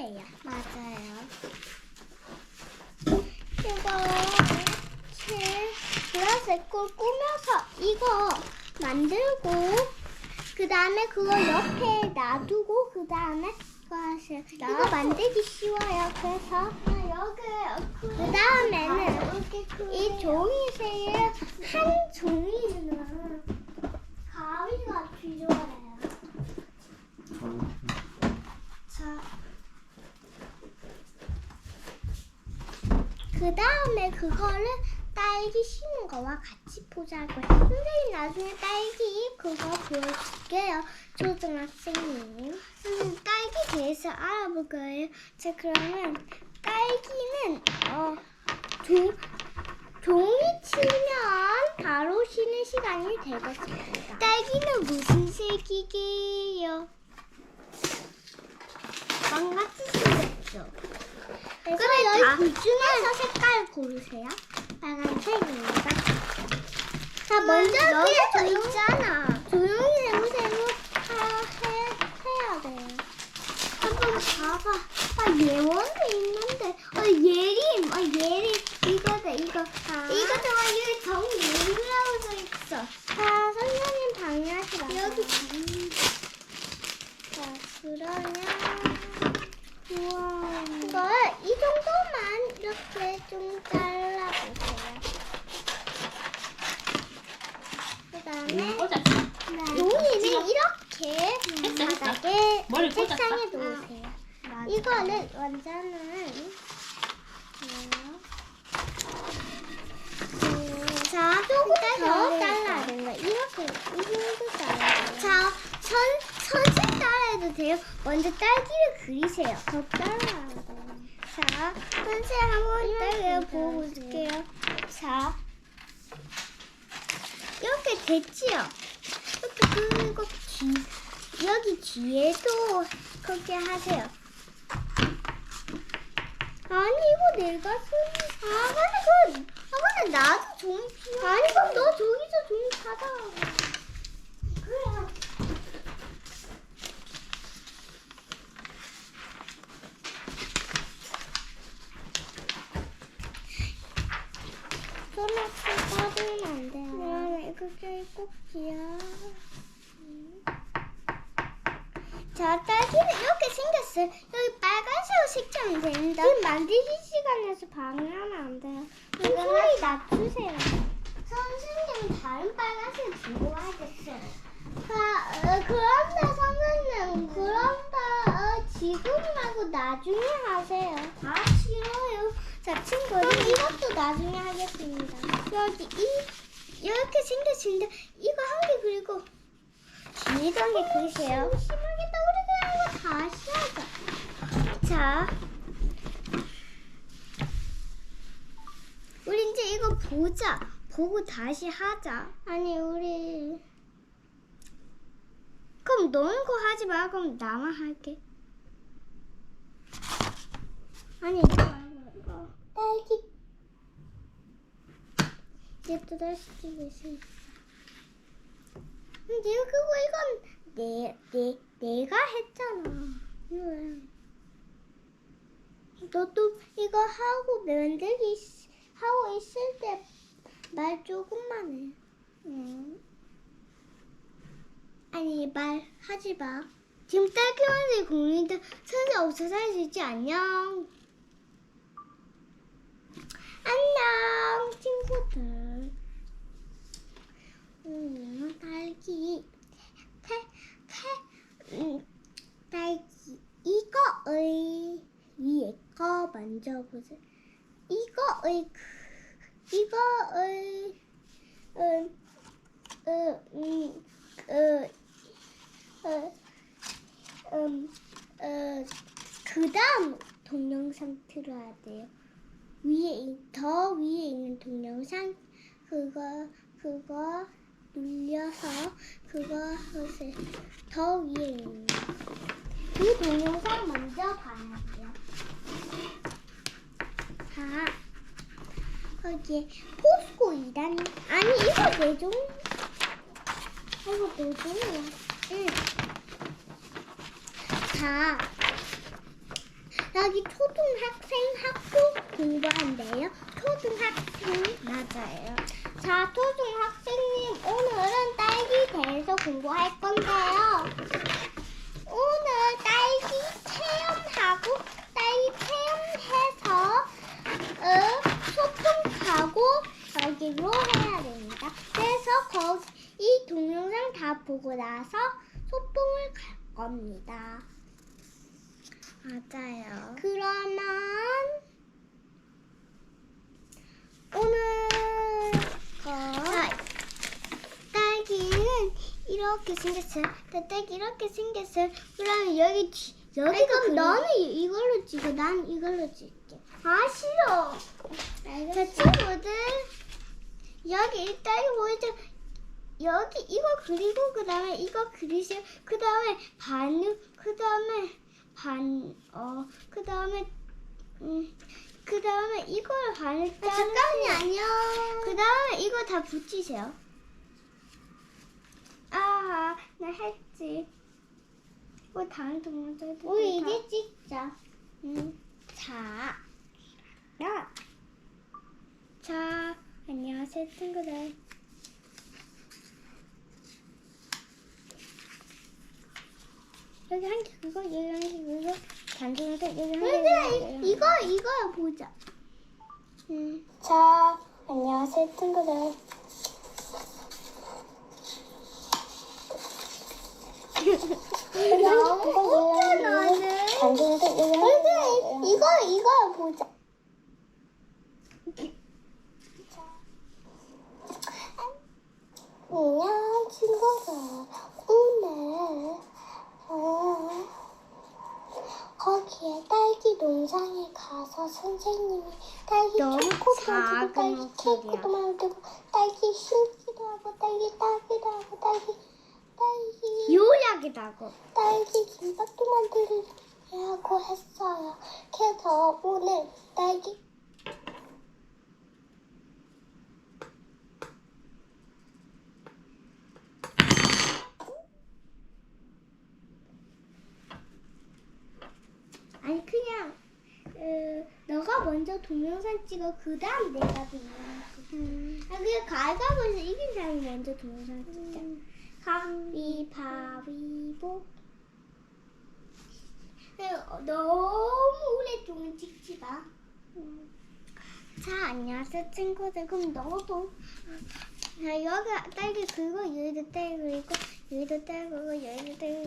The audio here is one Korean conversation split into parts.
거예요. 맞아요. 이거 제 보라색 걸 꾸며서 이거 만들고 그 다음에 그거 옆에 놔두고 그 다음에. 이거 만들기 쉬워요. 그래서 그 다음에는 이 종이새를 한 종이는 가위가 필요해요. 자, 그 다음에 그거를 딸기 심은 거와 같이 보자고요. 선생님 나중에 딸기 그거 보여줄게요. 초등학생님. 선생님 딸기 대해서 알아볼 거예요. 자 그러면 딸기는 어 조, 종이 치면 바로 쉬는 시간이 되겠습니다. 딸기는 무슨 색이게요? 빵같이 생겼죠. 그래, 여기 다- 둘 중에서 색깔 고르세요. 빨간색입니다. 자, 먼저 여기 그래서 조용- 있잖아. 조용히 하- 해, 해야 돼요. 한번 봐봐. 아, 예원도 있는데. 어, 예림. 어, 예림. 이거다, 이거. 이거 정말 여기 정예림이라고 써 있어. 자, 선생님 방해하지 마세요. 여기 자, 그러면. 우와. 이걸 이 정도만 이렇게 좀 잘라보세요. 그 다 음에 꽂았어. 종이는 이렇게 했어, 했어. 바닥에 머리 책상에 꽂았다. 놓으세요. 이거는 원자는 음, 자 조금 더 잘라야 된다. 이렇게 이 정도 잘라야. 자, 선, 선생 따라해도 돼요. 먼저 딸기를 그리세요. 더 잘라야 돼요. 자, 선생 한번 딸기 보고 있을게요. 자, 이렇게 됐지요? 이렇게 그리고 뒤, 여기 뒤에도 그렇게 하세요. 아니 이거 내가 쓴. 아 근데 그, 아 근데 나도 종이 필요. 아니 그럼 너 저기서 종이 받아. 그래. 소나스 빠지면 안 돼요. 그게 꼭지야. 자, 딸기는 이렇게 생겼어요. 여기 빨간색으로 색칠하면 됩니다. 지금 만들기 시간에서 방해하면 안 돼요. 좀 소리 낮추세요. 선생님 다른 빨간색 들고 와야겠어요. 자, 어, 그런데 선생님, 그런데 어, 지금 말고 나중에 하세요. 아, 싫어요. 자, 친구들 이것도 나중에 하겠습니다. 여기 이 이렇게 생겼는데 이거 한 개 그리고 개 그리세요. 심하겠다. 우리 그냥 이거 다시 하자. 자, 우리 이제 이거 보자. 보고 다시 하자. 아니 우리 그럼 너는 거 하지 마. 그럼 나만 할게. 아니 이거 말고 이거 딸기 이제 또 다시 찍으시. 근데 그거 이건 내, 내, 내가 했잖아. 왜? 너도 이거 하고 만들기 시- 하고 있을 때 말 조금만 해. 응. 아니 말 하지 마. 지금 딸기 만들기 공인데 선생 없어서 할수 있지. 안녕 친구들. 음, 딸기 탈, 탈, 음, 딸기 이거의 위에 거 만져보세요. 이거의 그, 이거의 음, 음, 음, 어, 어, 음, 어, 그 다음 동영상 틀어야 돼요. 위에 있- 더 위에 있는 동영상 그거 그거 눌려서 그거 하세요. 더 위에 있는 거. 그 동영상 먼저 봐야 돼요. 자 거기에 포스코 2단 아니 이거 내 종. 이거 내 종이야. 응. 자 여기 초등학생 학교 공부한대요. 초등학생. 맞아요. 자, 초등학생님, 오늘은 딸기 대해서 공부할 건데요. 오늘 딸기 체험하고, 딸기 체험해서, 어, 소풍하고, 여기로 해야 됩니다. 그래서 거기, 이 동영상 다 보고 나서 소풍을 갈 겁니다. 맞아요. 그러면 오늘 거 딸기는 이렇게 생겼어요. 그 딸기 이렇게 생겼어요. 그러면 여기 뒤 여기가 아이고, 그럼. 너는 이- 이걸로 찍어. 난 이걸로 찍게. 아 싫어. 자 친구들 여기 이 딸기 보이죠? 여기 이거 그리고 그 다음에 이거 그리세요. 그 다음에 반을 그 다음에 반 어 그 다음에 음 그 다음에 이걸 반을 아, 잠깐만요. 안녕. 그 다음에 이거 다 붙이세요. 아, 나 했지. 뭐 다른 동영상 우리 이제 찍자. 응. 자, 야. 자, 안녕하세요, 친구들. 여기 한 개 그거, 여기 한 개 그거, 단순하게 여기 한 개. 얘들아, 이- 이거, 이거 보자. 음. 자, 안녕하세요, 친구들. 너무 웃겨, 너는. 단순하게 여기 한 얘들아, 개. 이거, 이거 보자. 안녕 친구들 오늘 어, 거기에 딸기 가서 선생님이 딸기 너무 작은 만들고 딸기. 케이크도 만들고 딸기 심기도 하고 딸기 따기도 하고 딸기 딸기 요약이라고. 딸기 김밥도 만들려고 했어요. 그래서 오늘 딸기 아니, 그냥, 어, 너가 먼저 동영상 찍어. 그 다음 내가 동영상 찍어. 음, 아, 그냥 가위바위보에서 이긴 사람이 먼저 동영상 찍자. 가위바위보. 어, 너무 오랫동안 찍지 마. 음. 자, 안녕하세요, 친구들. 그럼 너도. 자, 여기 딸기 그리고 여기도 딸기 그리고 여기도 딸기 그리고 여기도 딸기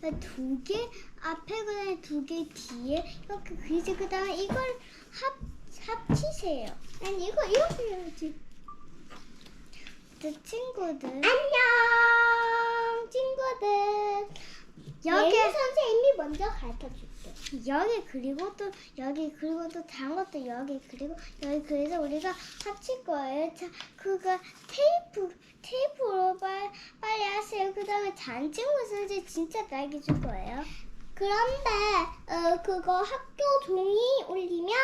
그리고 두개 앞에 그다음에 두 개 뒤에 이렇게 그리지 그 다음에 이걸 합 합치세요. 아니 이거 이렇게 해야지. 저 친구들. 안녕 친구들. 여기 예리 선생님이 먼저 가르쳐 줄게. 여기 그리고 또 여기 그리고 또 다른 것도 여기 그리고 여기 그래서 우리가 합칠 거예요. 자, 그거 테이프 테이프로 빨, 빨리 하세요. 그다음에 선생 진짜 딸기 줄 거예요. 그런데 어, 그거 학교 종이 올리면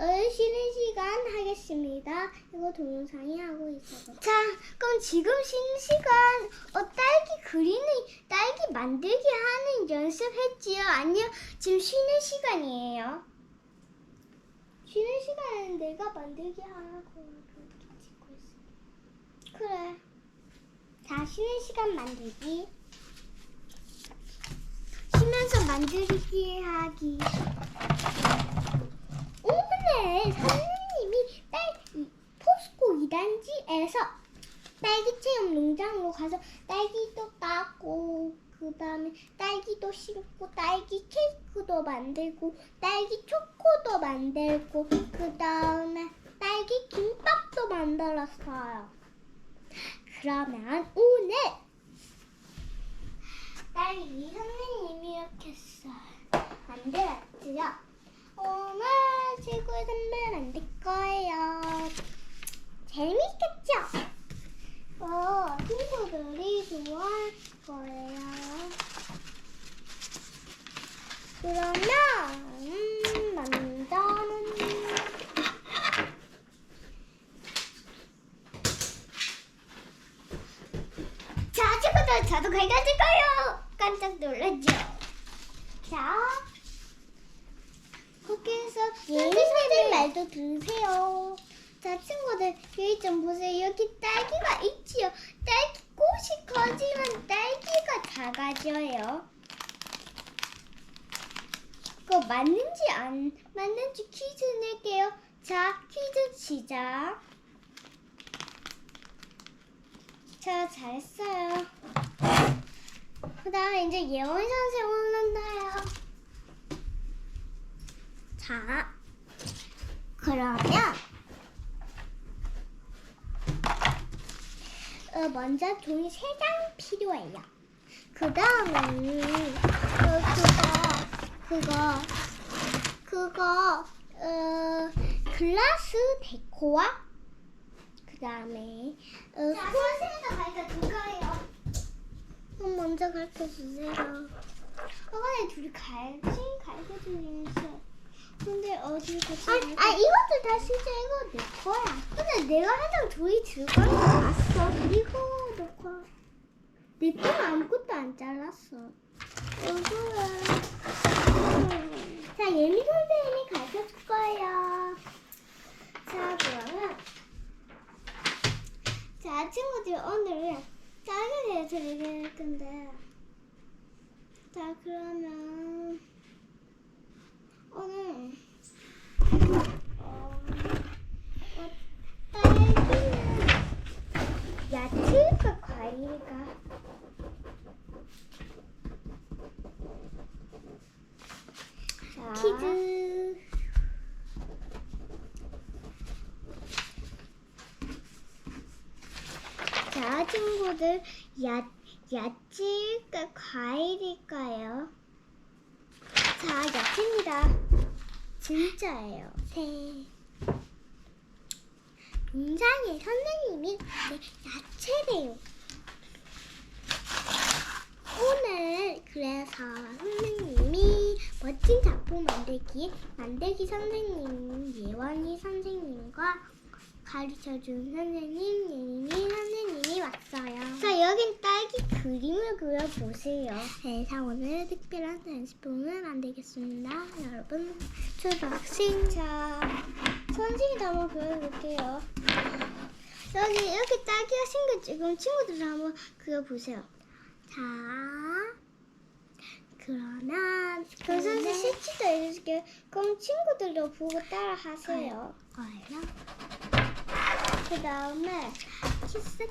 어, 쉬는 시간 하겠습니다. 이거 동영상이 하고 있어서. 자, 그럼 지금 쉬는 시간 어 딸기 그리는 딸기 만들기 하는 연습했지요? 아니요, 지금 쉬는 시간이에요. 쉬는 시간에는 내가 만들기 하라고 이렇게 찍고 있어. 그래. 자, 쉬는 시간 만들기. 쉬면서 만들기 하기. 오늘 선생님이 딸기 포스코 2단지에서 딸기 체험 농장으로 가서 딸기도 따고 그 다음에 딸기도 심고 딸기 케이크도 만들고 딸기 초코도 만들고 그 다음에 딸기 김밥도 만들었어요. 그러면 오늘 딸기 선생님이 이렇게 써 만들었지요. 오늘 최고의 선물 만들 거예요. 재밌겠죠? 어, 친구들이 좋아할 거예요. 그러면, 음, 먼저는. 자, 친구들, 저도 가르칠 거예요. 깜짝 놀랐죠? 자, 말도 들으세요. 자, 친구들, 보세요. 여기 딸기가 있지요. 딸기 꽃이 커지면 딸기가 작아져요. 그거 맞는지 안 맞는지 퀴즈 낼게요. 자, 퀴즈 시작. 자, 잘했어요. 그 다음에 이제 예원 선생 올른다요. 자, 그러면 먼저 종이 세 장 필요해요. 그 다음에는 어, 그거 그거 그거 어, 글라스 데코와 그 다음에 어, 자, 선생님도 가르쳐 줄 거예요. 그럼 먼저 가르쳐 주세요. 어, 근데 둘이 같이 가르쳐 주는데 근데 어디 같이? 아, 아 이것도 다 진짜 이거 내 거야. 근데 내가 하던 둘이 들고 왔어. 이거 내 거야. 내 거는 아무것도 안 잘랐어. 이거야. 자, 예미 선생님이 가르쳐 줄 거예요. 자, 그러면 자, 친구들 오늘은 짝에 대해서 얘기할 건데 자, 그러면 야채일까 과일일까? 자, 퀴즈 자, 친구들, 야, 야채일까, 과일일까요? 자, 야채입니다. 진짜예요. 네. 동상의 선생님이 네, 야채래요. 오늘 그래서 선생님이 멋진 작품 만들기 만들기 선생님 예원이 선생님과 가르쳐준 선생님 예림이 선생님이 왔어요. 자 여긴 딸기 그림을 그려보세요. 네, 자 오늘 특별한 연습품을 만들겠습니다. 여러분 초등학생 자 선생님도 한번 그려볼게요. 여기 이렇게 딸기가 생겼지. 그럼 친구들 한번 그려보세요. 자, 그러면 그럼 선생님 실치도 해줄게요. 그럼 친구들도 보고 따라 하세요. 얼른. Kıdalmış. Kesin.